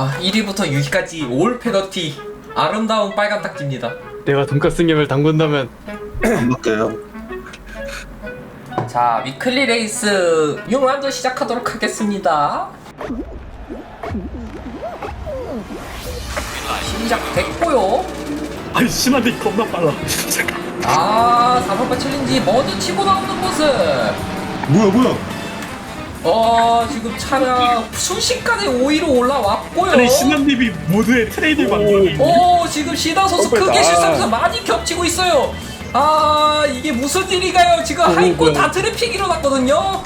아 1위부터 6위까지 올 페널티. 아름다운 빨간 딱지입니다. 내가 돈가스 님을 담근다면. 안 바뀌어요. 자 위클리 레이스 6라운드 시작하도록 하겠습니다. 시작됐고요. 아니 심한데 겁나 빨라. 아 4번바 챌린지 먼저 치고 나오는 모습. 뭐야 뭐야? 어 지금 차량 순식간에 5위로 올라왔고요. 아니 신한님이 모두의 트레이드 만들어 오 지금 시다 선수 크게 실수하면서 많이 겹치고 있어요. 아 이게 무슨 일인가요? 지금 하이콘 다 트래픽 일어났거든요.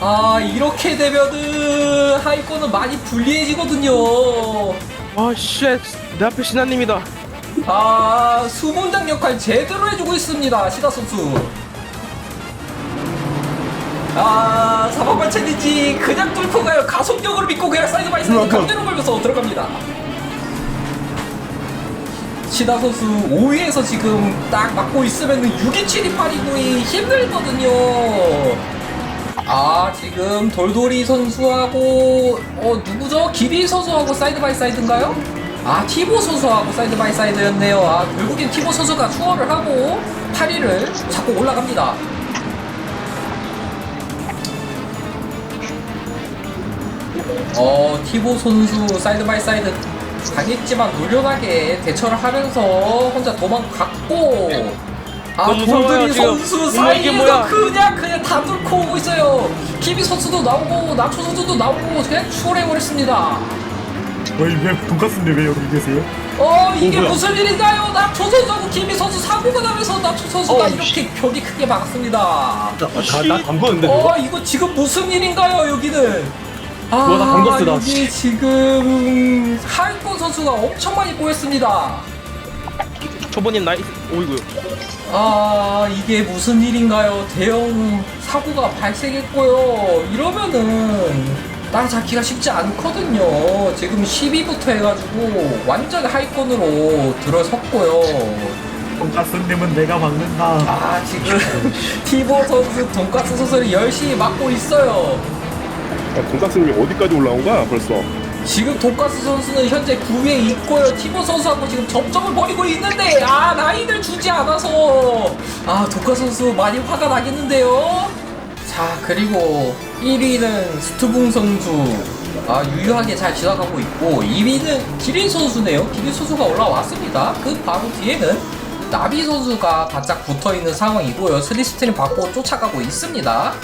아 이렇게 되면은 하이콘은 많이 불리해지거든요. 아쉣 내 앞에 신한님이다. 아 수문장 역할 제대로 해주고 있습니다 시다 선수 아 사방발 챌린지 그냥 뚫고 가요. 가속력으로 믿고 그냥 사이드 바이 사이드 강제로 걸면서 들어갑니다. 시다 선수 5위에서 지금 딱 맞고 있으면 6위 7위 8위 9위 힘들거든요. 아 지금 돌돌이 선수하고 어 누구죠? 기비 선수하고 사이드 바이 사이드인가요? 아 티보 선수하고 사이드 바이 사이드였네요. 아 결국엔 티보 선수가 추월을 하고 8위를 잡고 올라갑니다 어 티보 선수 사이드 바이 사이드 당했지만 노련하게 대처를 하면서 혼자 도망갔고 아 돌들이. 선수 사이에서? 그냥 그냥 다 뚫고 오고 있어요 키비 선수도 나오고 나초 선수도 나오고 그냥 추월해버렸습니다 왜, 왜 돈가스인데 왜 여기 계세요? 어 이게 뭐야? 무슨 일인가요 나초 선수하고 키비 선수 사고가 나면서 나초 선수가 어우, 이렇게 벽이 크게 막았습니다 다나 담궜는데 어 이거 지금 무슨 일인가요 여기는 아 와, 나 나. 여기 지금 하이권 선수가 엄청 많이 꼬였습니다. 초보님 나이스 오이구 아 이게 무슨 일인가요? 대형 사고가 발생했고요. 이러면은 따라잡기가 쉽지 않거든요. 지금 10위부터 해가지고 완전 하이권으로 들어섰고요. 돈가스님은 내가 막는다. 아 지금 티보 선수 돈가스 선수를 열심히 막고 있어요. 야, 돈가스님이 어디까지 올라온 거야 벌써? 지금 돈가스 선수는 현재 9위에 있고요. 티보 선수하고 지금 접점을 벌이고 있는데 아 라인을 주지 않아서 아 돈가스 선수 많이 화가 나겠는데요. 자 그리고 1위는 스투붕 선수 아 유효하게 잘 지나가고 있고 2위는 기린 선수네요. 기린 선수가 올라왔습니다. 그 바로 뒤에는 나비 선수가 바짝 붙어 있는 상황이고요. 스리스트림 받고 쫓아가고 있습니다.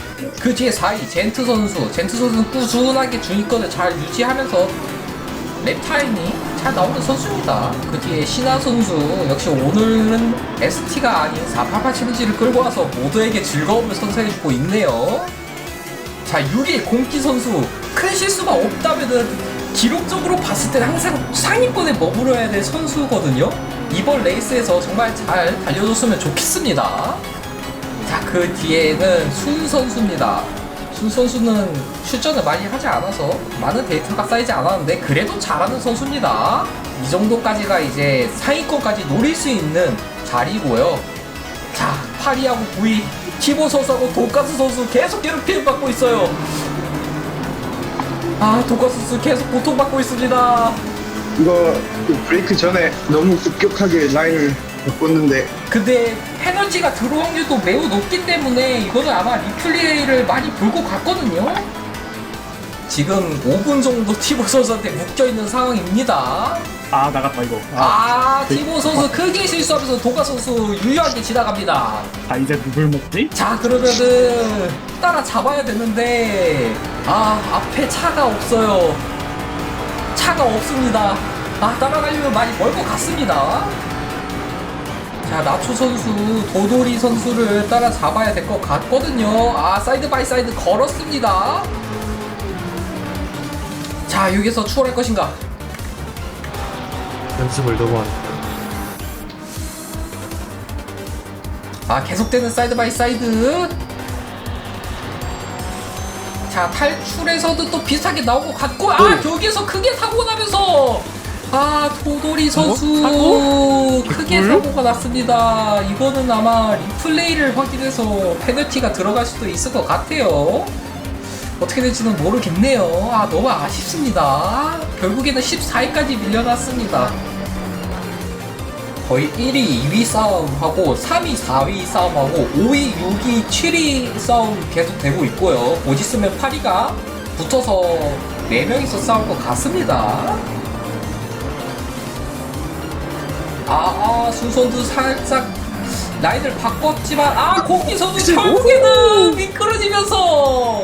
그 뒤에 4위 젠트 선수. 젠트 선수는 꾸준하게 중위권을 잘 유지하면서 랩 타임이 잘 나오는 선수입니다. 그 뒤에 신하 선수 역시 오늘은 ST가 아닌 488 시리즈를 끌고 와서 모두에게 즐거움을 선사해주고 있네요. 자 6위 공기 선수 큰 실수가 없다면은 기록적으로 봤을 때는 항상 상위권에 머무러야 될 선수거든요. 이번 레이스에서 정말 잘 달려줬으면 좋겠습니다. 자, 그 뒤에는 순 선수입니다. 순 선수는 출전을 많이 하지 않아서 많은 데이터가 쌓이지 않았는데 그래도 잘하는 선수입니다. 이 정도까지가 이제 상위권까지 노릴 수 있는 자리고요. 자, 8위하고 9위 티보 선수하고 돈가스 선수 계속 괴롭힘 받고 있어요. 아, 돈가스 선수 계속 고통받고 있습니다. 이거 그 브레이크 전에 너무 급격하게 라인을 바꿨는데 근데 페널티가 들어올 확률도 매우 높기 때문에 이거는 아마 리플레이를 많이 불고 갔거든요. 지금 5분 정도 티보 선수한테 묶여 있는 상황입니다. 아 나갔다 이거 아, 티보 선수 크게 실수하면서 도가 선수 유효하게 지나갑니다. 아 이제 누굴 먹지? 자, 그러면은 따라 잡아야 되는데 아, 앞에 차가 없어요. 차가 없습니다. 아, 따라가려면 많이 멀 것 같습니다. 자, 나초 선수, 도돌이 선수를 따라 잡아야 될 것 같거든요. 아, 사이드 바이 사이드 걸었습니다. 자, 여기서 추월할 것인가? 연습을 너무 안 아 계속되는 사이드 바이 사이드 자 탈출에서도 또 비슷하게 나오고 갔고 아 여기서 크게 사고 나면서 아 도돌이 선수 사고? 크게 뭐요? 사고가 났습니다 이거는 아마 리플레이를 확인해서 페널티가 들어갈 수도 있을 것 같아요 어떻게 될지는 모르겠네요. 아, 너무 아쉽습니다. 결국에는 14위까지 밀려났습니다. 거의 1위, 2위 싸움하고 3위, 4위 싸움하고 5위, 6위, 7위 싸움 계속 되고 있고요. 곧 있으면 8위가 붙어서 4명이서 싸울 것 같습니다. 아, 아, 순선도 살짝 라인을 바꿨지만, 아, 공기선도 결국에는 미끄러지면서,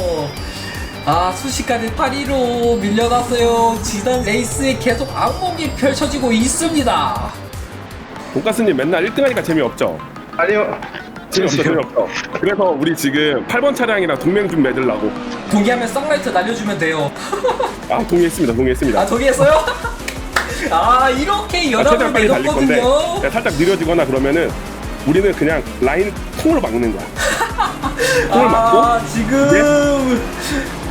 아, 순식간에 8위로 밀려났어요. 지난 레이스에 계속 악몽이 펼쳐지고 있습니다. 돈가스님 맨날 1등하니까 재미없죠? 아니요. 재미없어 재미없어 그래서 우리 지금 8번 차량이랑 동맹 좀 맺으려고 동의하면 썬라이트 날려주면 돼요. 아 동의했습니다 동의했습니다 아, 동의했어요? 아, 이렇게 아, 연합을 최대한 빨리 달릴 건데 맺었거든요. 야, 살짝 느려지거나 그러면은 우리는 그냥 라인 통으로 막는 거야 통을 막고 아, 지금.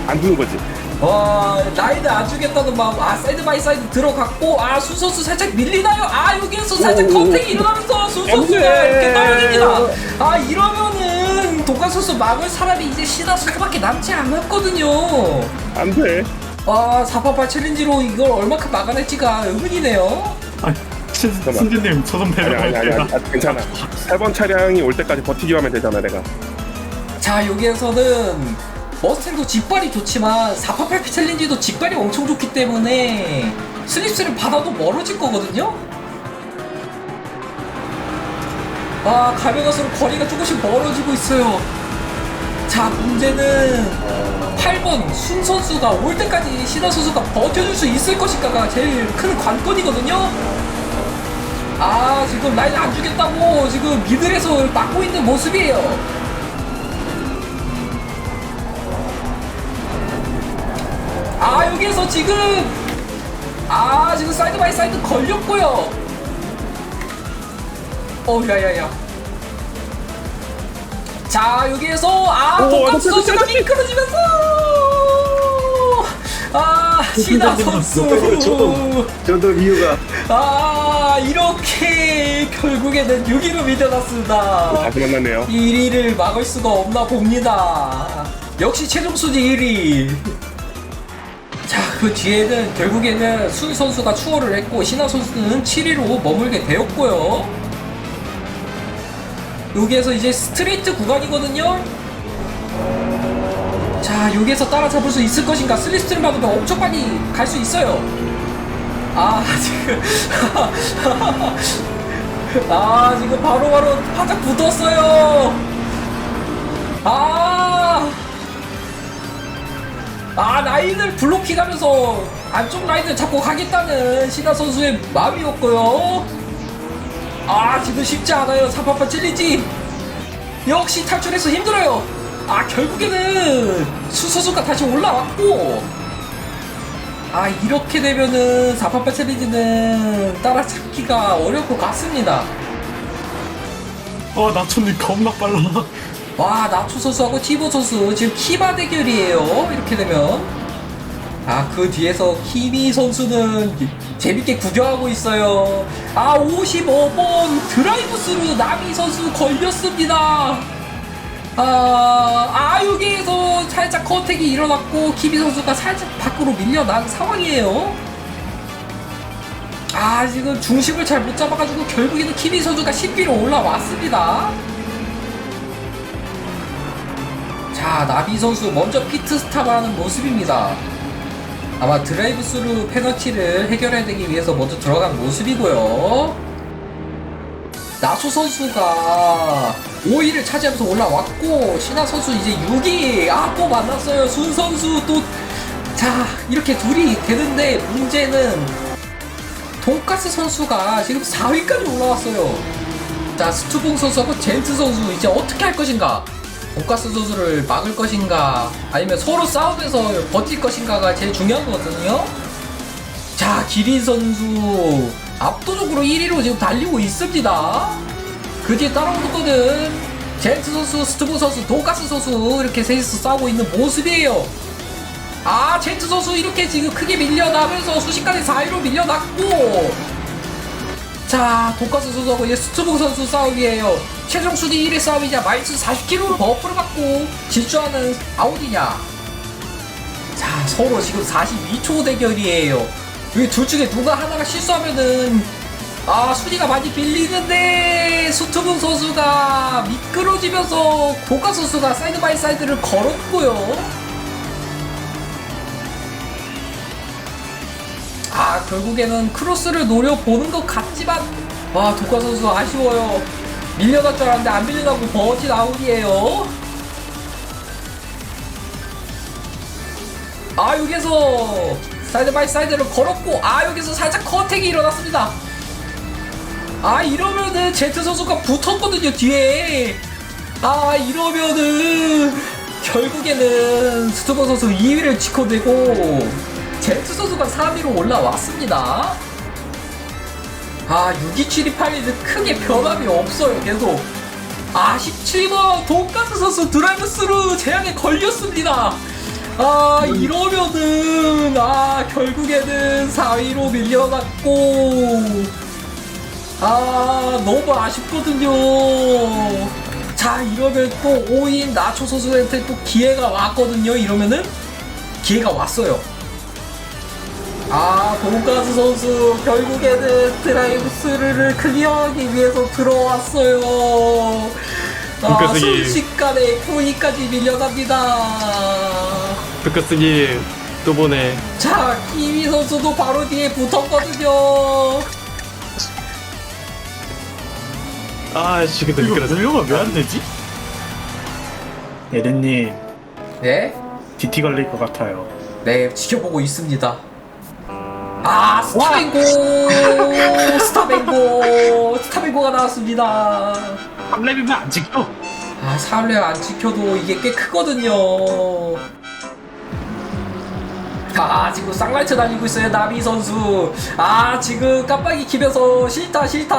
안 두는 거지 와 라이드 안 주겠다는 마음 아 사이드 바이 사이드 들어갔고 아 수선수 살짝 밀리나요? 아 여기에서 살짝 컨택이 오. 일어나면서 돼. 이렇게 떨어집니다 아 이러면은 독한 선수 막을 사람이 이제 신하 선수밖에 남지 않았거든요 안돼 아 488 챌린지로 이걸 얼마큼 막아낼지가 의문이네요 아, 신, 신주님 저좀 아니 아니 아니. 아니 아, 괜찮아 8번 차량이 올 때까지 버티기만 하면 되잖아 내가 자 여기에서는 머스탱도 직발이 좋지만 488 챌린지도 직발이 엄청 좋기 때문에 슬립스를 받아도 멀어질 거거든요? 아 가면 갈수록 거리가 조금씩 멀어지고 있어요. 자 문제는 8번 순 선수가 올 때까지 신하 선수가 버텨줄 수 있을 것인가가 제일 큰 관건이거든요? 아 지금 라인 안 주겠다고 지금 미들에서 막고 있는 모습이에요 아 여기에서 지금 아 지금 사이드 바이 사이드 걸렸고요. 어 야야야. 자 여기에서 아 오, 독감 어떡해, 선수가. 미끄러지면서! 아 신하 선수. 저도 저도 이유가. 아 이렇게 결국에는 6위로 밀려났습니다. 다시 만났네요. 1위를 막을 수가 없나 봅니다. 역시 최종 순위 1위. 자, 그 뒤에는 결국에는 순 선수가 추월을 했고 신하 선수는 7위로 머물게 되었고요. 여기에서 이제 스트레이트 구간이거든요. 자, 여기에서 따라잡을 수 있을 것인가? 슬리스트를 막으면 엄청 빨리 갈 수 있어요. 아, 지금. 아, 지금 바로바로 바짝 붙었어요. 아. 아, 라인을 블로킹하면서 안쪽 라인을 잡고 가겠다는 신하 선수의 마음이었고요. 아, 지금 쉽지 않아요. 388 찔리지. 역시 탈출해서 힘들어요. 아, 결국에는 수 선수가 다시 올라왔고. 아, 이렇게 되면은 488 챌린지는 따라잡기가 것 같습니다. 어, 나초님 겁나 빨라. 와 나초 선수하고 티보 선수 지금 키바 대결이에요. 이렇게 되면. 아 그 뒤에서 키미 선수는 재밌게 구경하고 있어요. 아 55번 드라이브 스루 나비 선수 걸렸습니다. 아, 아 여기에서 살짝 컨택이 일어났고 키미 선수가 살짝 밖으로 밀려난 상황이에요. 아 지금 중심을 잘 못 잡아가지고 결국에는 키미 선수가 10위로 올라왔습니다 자 나비 선수 먼저 피트 스탑하는 모습입니다. 아마 드라이브 스루 페널티를 해결해야 되기 위해서 먼저 들어간 모습이고요. 나소 선수가 5위를 차지하면서 올라왔고 신하 선수 이제 6위 아 또 만났어요 순 선수 또 자 이렇게 둘이 되는데 문제는 돈가스 선수가 지금 4위까지 올라왔어요. 자 스투봉 선수하고 젠트 선수 이제 어떻게 할 것인가? 돈가스 선수를 막을 것인가? 아니면 서로 싸우면서 버틸 것인가가 제일 중요한 거거든요. 자 기린 선수 압도적으로 1위로 지금 달리고 있습니다. 그 뒤에 따라오는 거는 젠트 선수, 스투봉 선수, 돈가스 선수 이렇게 셋이서 싸우고 있는 모습이에요. 아 젠트 선수 이렇게 지금 크게 밀려나면서 순식간에 4위로 밀려났고 자, 돈가스 선수하고 이제 스투봉 선수 싸움이에요. 최종 순위 1위 싸움이냐, 마이너스 40kg로 버프를 받고 질주하는 아우디냐. 서로 지금 42초 대결이에요. 여기 둘 중에 누가 하나가 실수하면은 아 순위가 많이 빌리는데 수투분 선수가 미끄러지면서 고가 선수가 사이드 바이 사이드를 걸었고요. 아 결국에는 크로스를 노려보는 것 같지만 와 도카 선수 아쉬워요. 밀려날 줄 알았는데 안 밀려나고 버티 나오기에요. 아 여기서 사이드 바이 사이드를 걸었고 아 여기서 살짝 컨택이 일어났습니다. 아 이러면은 제트 선수가 붙었거든요 뒤에. 아 이러면은 결국에는 스투버 선수 2위를 지켜내고 제트 선수가 3위로 올라왔습니다 아 627281은 크게 변함이 없어요 계속. 아 17번 돈가스 선수 드라이브 스루 재앙에 걸렸습니다. 아 이러면은 아 결국에는 4위로 밀려났고. 아 너무 아쉽거든요. 자 이러면 또 5인 나초 선수한테 또 기회가 왔거든요 이러면은. 기회가 왔어요 아 돈가스 선수 결국에는 드라이브 스루를 클리어하기 위해서 들어왔어요 아 돈가스기. 순식간에 9위까지 밀려납니다 끝까지 또 보내. 자, 키위 선수도 바로 뒤에 붙었거든요. 아, 지금 도 이거 연료가 왜 안 되지? 에덴님 네, DT 걸릴 것 같아요. 네, 지켜보고 있습니다. 아, 스타뱅고! 스타뱅고! 스타뱅고가 나왔습니다. 3렙이면 안 지켜. 아, 사흘레 안 지켜도 이게 꽤 크거든요. 아, 지금 쌍라이트 달리고 있어요, 나비 선수. 아, 지금 깜빡이 키면서 싫다, 싫다.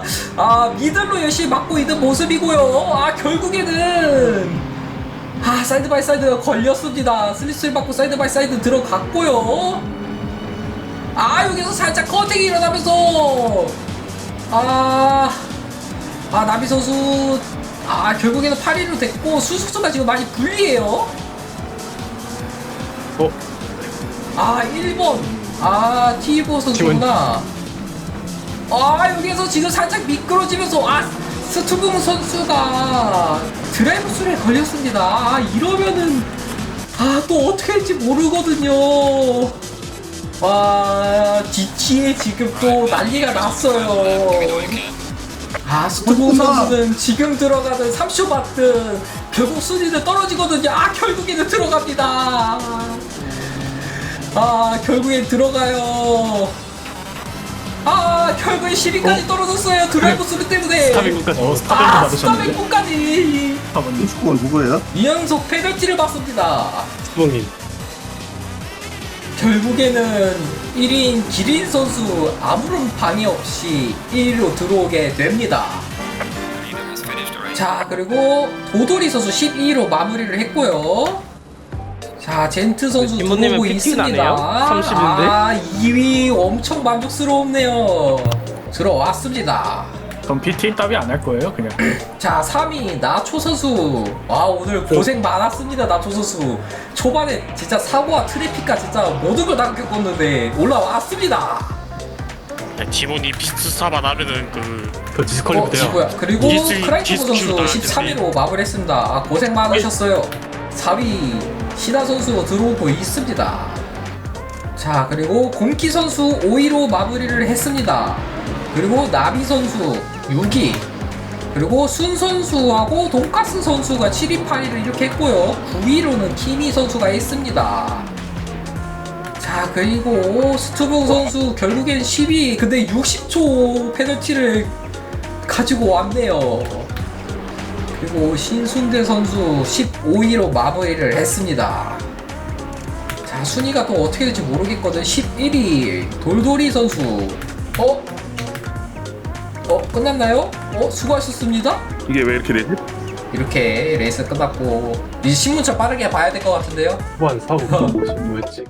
아, 미들로 열심히 막고 있는 모습이고요. 아, 결국에는. 아, 사이드 바이 사이드가 걸렸습니다. 슬리스를 받고 사이드 바이 사이드 들어갔고요. 아, 여기서 살짝 커팅이 일어나면서. 아. 아 나비 선수 아 결국에는 8위로 됐고 수수수가 지금 많이 불리해요 어? 아 1번 아 티보 선수구나 아 여기에서 지금 살짝 미끄러지면서 아 스투붕 선수가 드라이브 술에 걸렸습니다 아 이러면은 아 또 어떻게 할지 모르거든요 와 DT에 지금 또 난리가 났어요. 아 스투붕 선수는 지금 들어가는 3쇼 맞든 결국 순위는 떨어지거든요. 아 결국에는 들어갑니다. 아 결국엔 들어가요. 아 결국에 10위까지 떨어졌어요. 드라이브 스루 때문에. 스타빙고까지. 어, 스타빙고 아. 그건 누구예요? 2연속 페널티를 받습니다. 수봉님. 결국에는 1인 기린 선수 아무런 방해 없이 1위로 들어오게 됩니다. 자, 그리고 도돌이 선수 12위로 마무리를 했고요. 자, 젠트 선수 들어오고 있습니다. 나네요? 30인데? 아, 2위 엄청 만족스럽네요. 들어왔습니다. 그럼 PT 따위 안할 거예요, 그냥. 자, 3위 나초 선수. 와, 오늘 고생 많았습니다, 나초 선수. 초반에 진짜 사고와 트래픽과 진짜 모든 걸 다 겪었는데 올라왔습니다. 디몬이 비스사만 하면은 그 그 어, 돼요. 지구야. 그리고 디스- 크라이토브 선수 디스큐다, 13위로 마무리했습니다. 아, 고생 많으셨어요. 4위 시나 선수 들어오고 있습니다. 자, 그리고 공키 선수 5위로 마무리를 했습니다. 그리고 나비 선수 6위. 그리고 순 선수하고 돈가스 선수가 7위, 8위를 이렇게 했고요. 9위로는 키미 선수가 있습니다. 자 그리고 스투봉 선수 결국엔 10위 근데 60초 페널티를 가지고 왔네요 그리고 신순대 선수 15위로 마무리를 했습니다 자 순위가 또 어떻게 될지 모르겠거든 11위 돌돌이 선수 어? 어 끝났나요? 어 수고하셨습니다 이게 왜 이렇게 되지? 이렇게 레이스 끝났고 이제 신문처 빠르게 봐야 될 것 같은데요 후한 사고 뭐였지?